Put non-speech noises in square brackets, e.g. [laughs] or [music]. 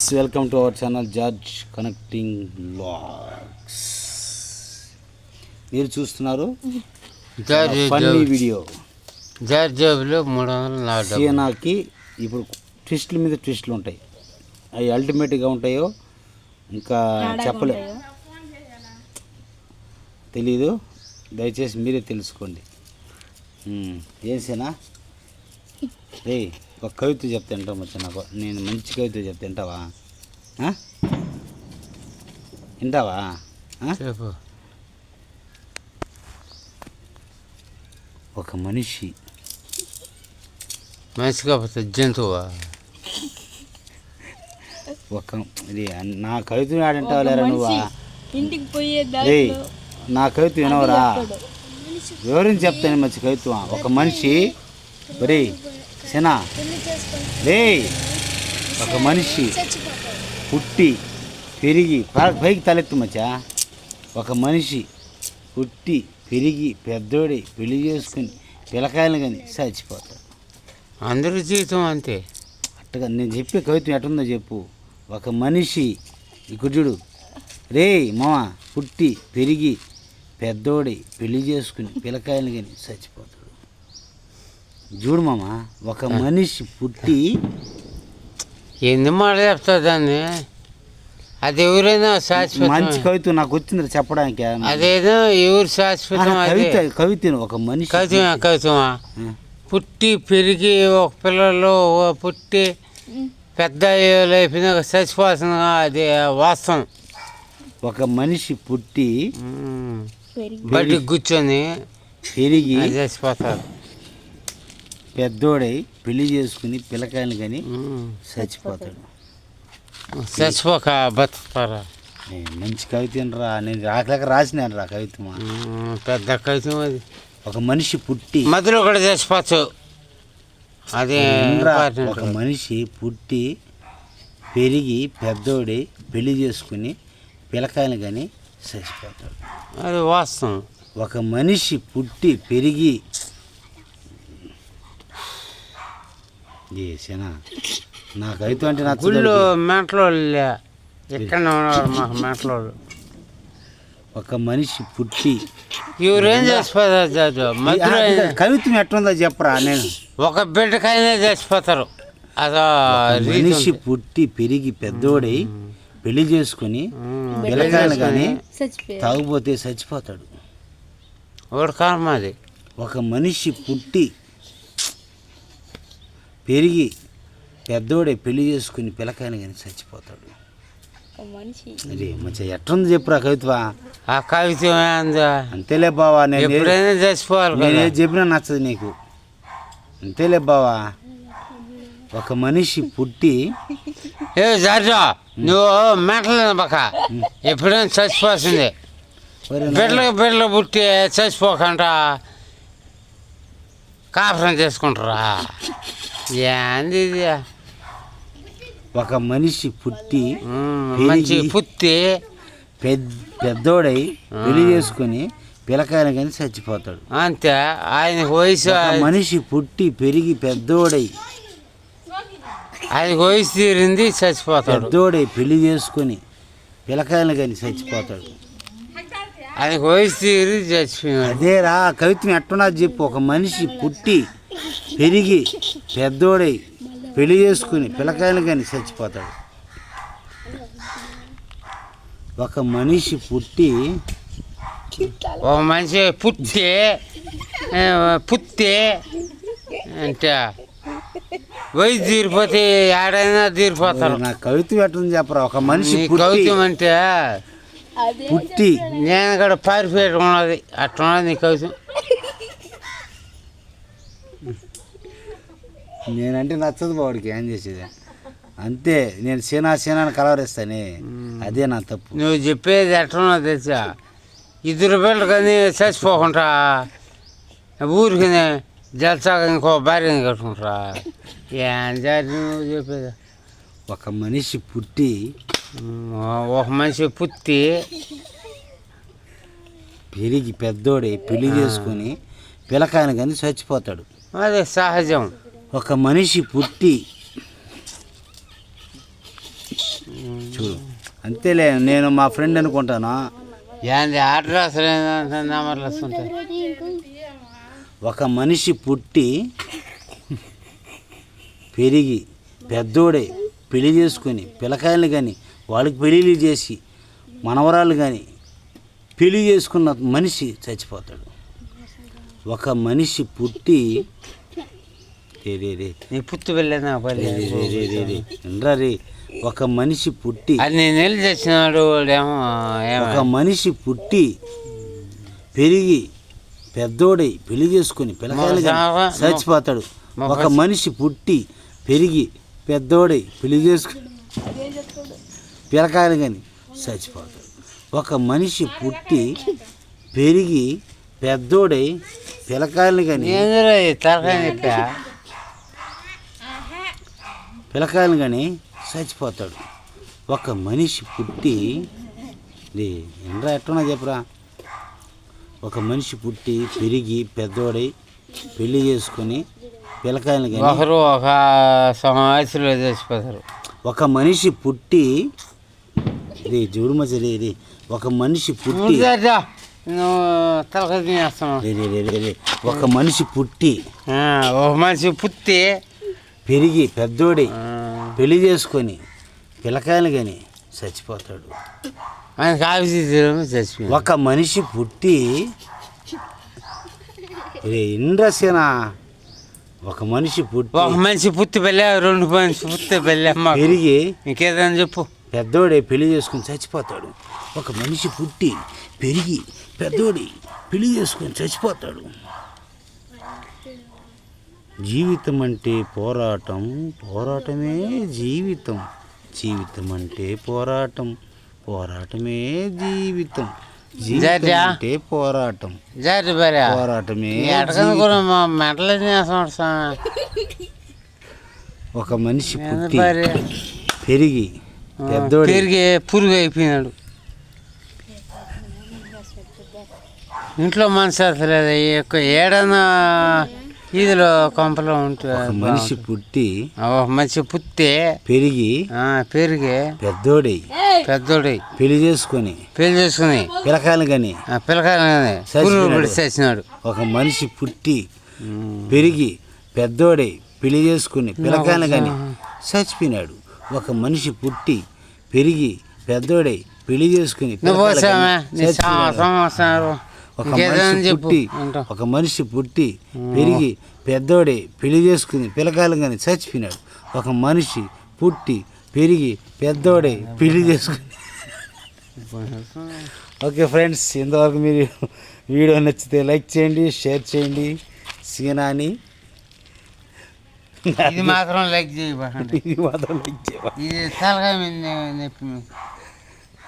Welcome to our channel George connecting blogs మీరు చూస్తున్నారు George funny video George జేబులో మూడు వందలు సీనాకి ఇప్పుడు ట్విస్టుల మీద ట్విస్టులు ఉంటాయి. అవి అల్టిమేట్గా ఉంటాయో ఇంకా చెప్పలే. తెలీదు. దయచేసి మీరే తెలుసుకోండి. ఏం సేనా? [laughs] రే ఒక కవిత చెప్తే వింటాం వచ్చా నాకు. నేను మంచి కవిత చెప్తే వింటావా? చెప్పు. ఒక మనిషి. మనిషి కాకపోతే జంతువా? ఒక ఇది నా కవిత ఆడంటావా లేరా నువ్వా? ఇంటికి పోయే నా కవిత వినవరా? వివరించి చెప్తాను మంచి కవిత్వం. ఒక మనిషి రే సేనా? రే ఒక మనిషి పుట్టి పెరిగి పైకి తలెత్తు మచ్చా. ఒక మనిషి పుట్టి పెరిగి పెద్దోడి పెళ్ళి చేసుకుని పిల్లకాయలు కానీ చచ్చిపోతాడు. అందరి జీవితం అంతే. అట్టగా నేను చెప్పే కవిత్వం ఎట్టుందో చెప్పు. ఒక మనిషి చూడు. రే మామ పుట్టి పెరిగి పెద్దోడి పెళ్ళి చేసుకుని పిల్లకాయలు కానీ చచ్చిపోతాడు. చూడు మామ ఒక మనిషి పుట్టి ఎన్ని మాట చెప్తావు దాన్ని? అది ఎవరైనా శాశ్వతం. మంచి కవిత్వం నాకు వచ్చింది చెప్పడానికి. అదేదో ఎవరు శాశ్వతం అది? కవిత కవిత ఒక మనిషి కవితమా కవితమా? పుట్టి పెరిగి ఒక పిల్లలు పుట్టి పెద్ద అయిపోయినాక చచ్చిపోతుందిగా అది వాస్తవం. ఒక మనిషి పుట్టి బయటికి కూర్చొని పెరిగి చచ్చిపోతారు పెద్దోడై పెళ్ళి చేసుకుని పిల్లకాయలు కానీ. చచ్చిపోతాడు. చచ్చిపోక బతుకుతారా? మంచి కవిత రా నేను రాకలేక రాసినాను రా పెద్ద కవితం అది. ఒక మనిషి పుట్టి మధ్యలో కూడా చచ్చిపోవచ్చు అదే. ఒక మనిషి పుట్టి పెరిగి పెద్దోడి పెళ్ళి చేసుకుని పిల్లకాయలు కానీ చచ్చిపోతాడు. అది వాస్తవం. ఒక మనిషి పుట్టి పెరిగి ఏసేనా నాకు అయితే అంటే గుళ్ళు నచ్చదు మెంటలోళ్ళు లే. ఇక్కడ ఉన్నారు మాకు మెంటలోళ్ళు ఒక మనిషి పుట్టి ఎవరేం చచ్చిపోతారు జాజు? మధ్యలో కవిత్వం ఎట్లుందో చెప్పరా నేను. ఒక బిడ్డకైనా చచ్చిపోతారు అదో ఒక మనిషి. పుట్టి పెరిగి పెద్దోడై పెళ్ళి చేసుకుని పిల్లకాయలు కానీ తాగుపోతే చచ్చిపోతాడు. ఒకటి కారణం అది? ఒక మనిషి పుట్టి పెరిగి పెద్దోడే పెళ్ళి చేసుకుని పిల్లకాయలు కానీ చచ్చిపోతాడు. ఒక మనిషి. అరే మంచిగా ఎట్లుంది చెప్పురా కవిత్వా. ఆ కవితం ఏందా? అంతేలే బావా నేను ఎప్పుడైనా చచ్చిపోవాలి నేను ఏది చెప్పినా నచ్చదు నీకు. అంతేలే బావా. ఒక మనిషి పుట్టి ఏ జాజు నువ్వు మెంటలు బక ఎప్పుడైనా చచ్చిపోతుంది బిడ్డలకు బిడ్డలు పుట్టి చచ్చిపోకుండా కాపురం చేసుకుంటారా? ఏంది ఒక మనిషి పుట్టి మంచి పుత్తి పెద్ద పెద్దోడై పెళ్ళి చేసుకుని పిల్లకాయలు కానీ చచ్చిపోతాడు. అంతే ఆయన వయసు మనిషి పుట్టి పెరిగి పెద్దోడై ఆయన వయసు తీరింది చచ్చిపోతాడు. పెద్దోడై పెళ్ళి చేసుకుని పిల్లకాయలు కానీ చచ్చిపోతాడు. ఆయన వయసు తీరి చచ్చిపోయాడు. అదేరా కవిత్వం ఎట్టున్నా చెప్పు. ఒక మనిషి పుట్టి పెరిగి పెద్దోడై పెళ్ళి చేసుకుని పిల్లకాయలు కానీ చచ్చిపోతాడు. ఒక మనిషి పుట్టి ఒక మనిషి పుట్టి పుత్తి అంటే వయసు తీరిపోతే ఆడైనా తీరిపోతారు. నా కవిత్వం ఎట్టుంది చెప్పరా? ఒక మనిషి నీ పుట్టి కవితం అంటే పుట్టి నేను కూడా పారిపోయేట ఉన్నది. అట్లా ఉన్నది నీ కవితం నేనంటే నచ్చదు బావుడికి ఏం చేసేది? అంతే నేను సీనా సీనాని కలవరిస్తానే. అదే నా తప్పు. నువ్వు చెప్పేది ఎట్లా తెలుసా? ఇద్దరు బిడ్డలు కానీ చచ్చిపోకుండా ఊరికి జలసాగా ఇంకో భార్యని కట్టుకుంటారా? ఏం జారి నువ్వు చెప్పేది? ఒక మనిషి పుట్టి ఒక మనిషి పుత్తి పెరిగి పెద్దోడే పెళ్ళి చేసుకుని పిల్లకాయన కానీ చచ్చిపోతాడు. అది సహజం. ఒక మనిషి పుట్టి చూడు అంతేలే నేను మా ఫ్రెండ్ అనుకుంటాను? ఏంది అడ్రస్ ఒక మనిషి పుట్టి పెరిగి పెద్దోడే పెళ్ళి చేసుకొని పిల్లకాయలు కానీ వాళ్ళకి పెళ్ళిళ్ళు చేసి మనవరాలు కానీ పెళ్ళి చేసుకున్న మనిషి చచ్చిపోతాడు. ఒక మనిషి పుట్టి నీ పుత్తు వెళ్ళేదా? పల్లె రే ఒక మనిషి పుట్టి నేను తెచ్చినాడు ఏమో? ఒక మనిషి పుట్టి పెరిగి పెద్దోడై పెళ్ళి చేసుకుని పిల్లకాయలు చచ్చిపోతాడు. ఒక మనిషి పుట్టి పెరిగి పెద్దోడై పెళ్ళి చేసుకుని పిల్లకాయలు కానీ చచ్చిపోతాడు. ఒక మనిషి పుట్టి పెరిగి పెద్దోడై పిల్లకాయలు కానీ పిల్లకాయలు కానీ చచ్చిపోతాడు. ఒక మనిషి పుట్టి ఎండ్రా ఎట్టున్నా చెప్పరా? ఒక మనిషి పుట్టి పెరిగి పెద్దోడై పెళ్ళి చేసుకొని పిల్లకాయలు కానీ ఒకరు ఒక సంవత్సరంలో చచ్చిపోతారు. ఒక మనిషి పుట్టి మధ్య రే రే ఒక మనిషి పుట్టి ఊరికే నువ్వు తలకాయ తినేస్తున్నావు రే రే రే రే రే ఒక మనిషి పుట్టి ఆ, ఒక మనిషి పుట్టి పెరిగి పెద్దోడై పెళ్ళి చేసుకొని పిల్లకాయలు కానీ చచ్చిపోతాడు. ఆఫీస్ చచ్చిపోయింది ఒక మనిషి పుట్టి రే ఒక మనిషి పుట్టి ఒక మనిషి పుత్తి పెళ్ళి రెండు మనిషి పుత్తి పెళ్ళి అమ్మ. పెరిగి ఇంకేదని చెప్పు. పెద్దోడే పెళ్ళి చేసుకుని చచ్చిపోతాడు. ఒక మనిషి పుట్టి పెరిగి పెద్దోడి పెళ్ళి చేసుకుని చచ్చిపోతాడు. జీవితం. అంటే పోరాటం పోరాటమే జీవితం. జీవితం అంటే పోరాటం పోరాటమే జీవితం. జీవితం. అంటే పోరాటం పోరాటమే ఒక మనిషి పుట్టి పెరిగి పెద్దోడి పెరిగి పురుగు అయిపోయినాడు. ఇంట్లో మనసు అసలేదు ఎక్కువ ఏడన్నా ఈదిలో కొంపలో ఉంటే ఒక మనిషి పుట్టి ఒక మనిషి పుత్తే పెరిగి ఆ, పెరిగి పెద్దోడై పెద్దోడి. పెళ్ళి చేసుకొని పెళ్ళి చేసుకుని పిల్లకాయలు కానీ పడి చచ్చినాడు ఒక మనిషి పుట్టి పెరిగి పెద్దోడై పెళ్ళి చేసుకుని పిల్లకాయలు కానీ చచ్చిపోయినాడు ఒక మనిషి పుట్టి పెరిగి పెద్దోడై పెళ్ళి చేసుకుని ఒక మనిషి పుట్టి. ఒక మనిషి పుట్టి పెరిగి పెద్దోడే పెళ్ళి చేసుకుని పిల్లకాయలు కానీ చచ్చిపోయినాడు. ఒక మనిషి పుట్టి పెరిగి పెద్దోడే పెళ్ళి చేసుకుని ఓకే ఫ్రెండ్స్ ఇంతవరకు మీరు వీడియో నచ్చితే లైక్ చేయండి షేర్ చేయండి. సీనాని. ఇది మాత్రం లైక్ చేయబడి ఇది మాత్రం లైక్ ఇది నొప్పి